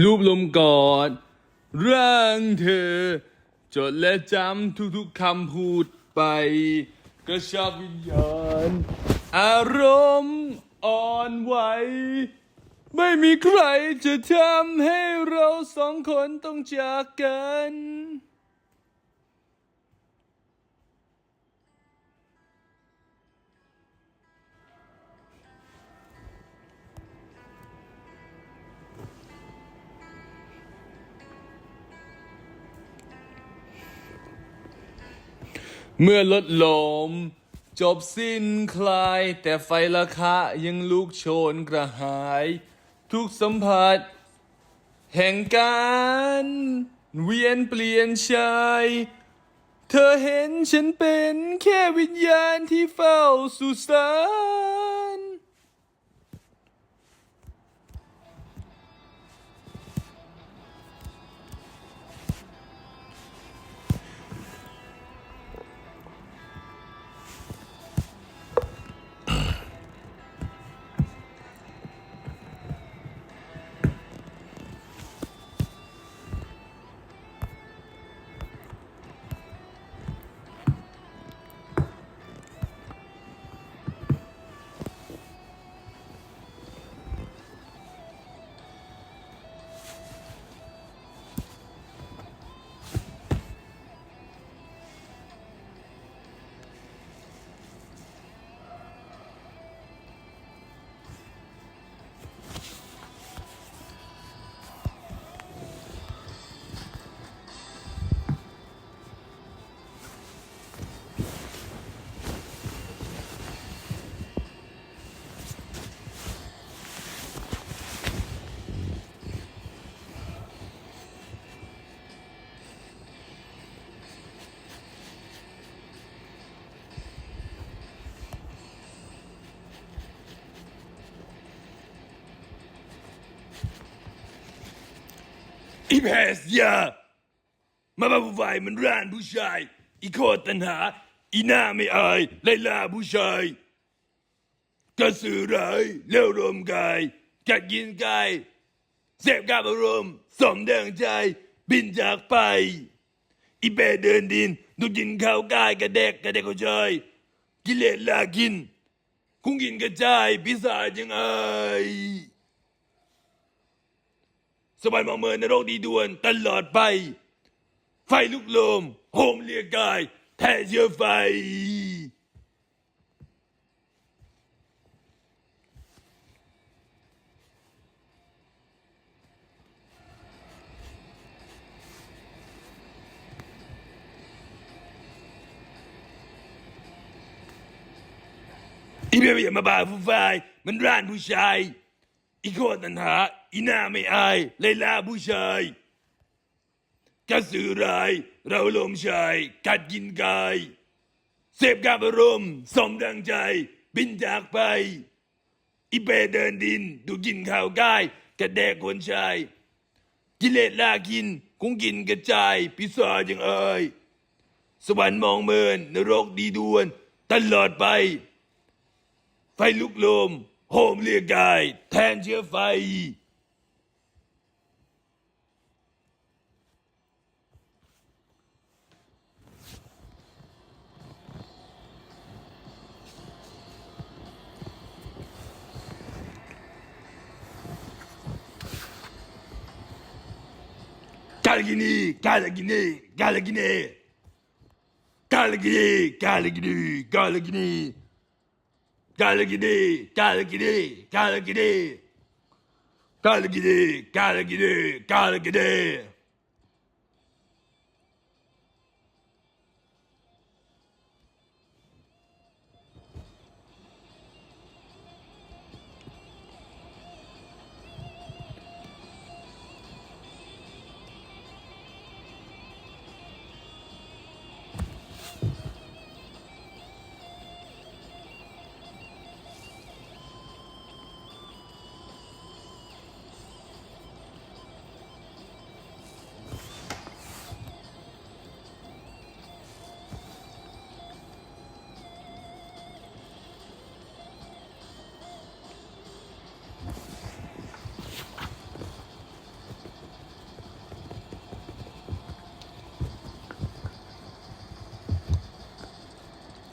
รูปลมกอดร่างเธอ จดและจำทุกๆคำพูดไป กระชับวิญญาณอารมณ์อ่อนไหว ไม่มีใครจะทำให้เราสองคนต้องจากกัน เมื่อลดลม จบสิ้นคลาย แต่ไฟราคายังลุกโชนกระหาย ทุกสัมผัส แห่งการ เวียนเปลี่ยนชายเธอเห็นฉันเป็นแค่วิญญาณที่เฝ้าสุสาน แพสยามาบ้าผู้ฝ่ายมันร่านผู้ชาย อีโคตรตันหา อีหน้าไม่อายไล่ล่าผู้ชายกระสือร้ายเลี้ยวรวมกายกัดกินกายเสพกับอารมณ์สมดังใจ บินจากไป อีเปเดินดินดูกินข้าวกายกระเดกกระเดกเขาชายกิเลสลากิน คุงกินกระจายพิศาจยังไง สวรรค์มองเมินนรกดีด่วนตลอดไป ไฟลุกโลมโหมเลียกาย แท้เชื้อไฟ อีเบลอย่ามาบ้าผู้ฝ่าย มันร่านผู้ชาย อีโคตรตันหาอีหน้าไม่อายไล่ล่าผู้ชายกระสือร้ายเราลมชาย กัดกินกาย เสพกับรมสมดังใจ บินจากไป อีเปเดินดิน ดูกินข้าวกายกระแดกคนชาย กิเลสลากินคงกินกระจายพิศาจยังเอ่ยสวรรค์มองเมินนรกดีด่วน ตลอดไป ไฟลุกโลม homely guy, Tangier Fai. Galagini, Galagini, Galagini, Galagini, Galagini, Galagini. Gel gidi, gel gidi, gel gidi. Gel gidi, gel gidi, gel gidi.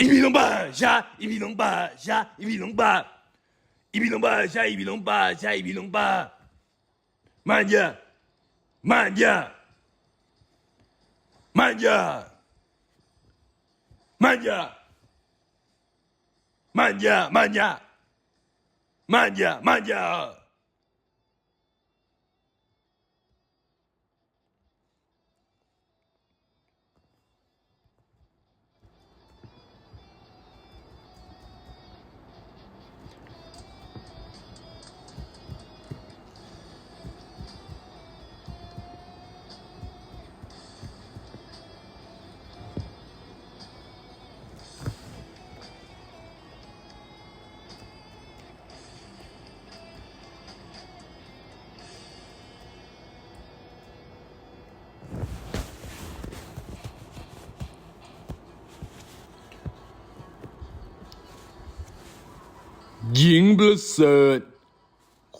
이비농바샤 이비농바샤 이비농바 이비농바샤 이비농바샤 이비농바 만야 만야 만야 만야 만야 만야 만야 만야 หญิงประเสริฐ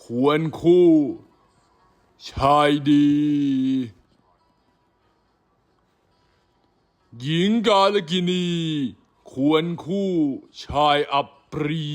ควรคู่ ชายดี หญิงกาลกินี ควรคู่ชายอัปรี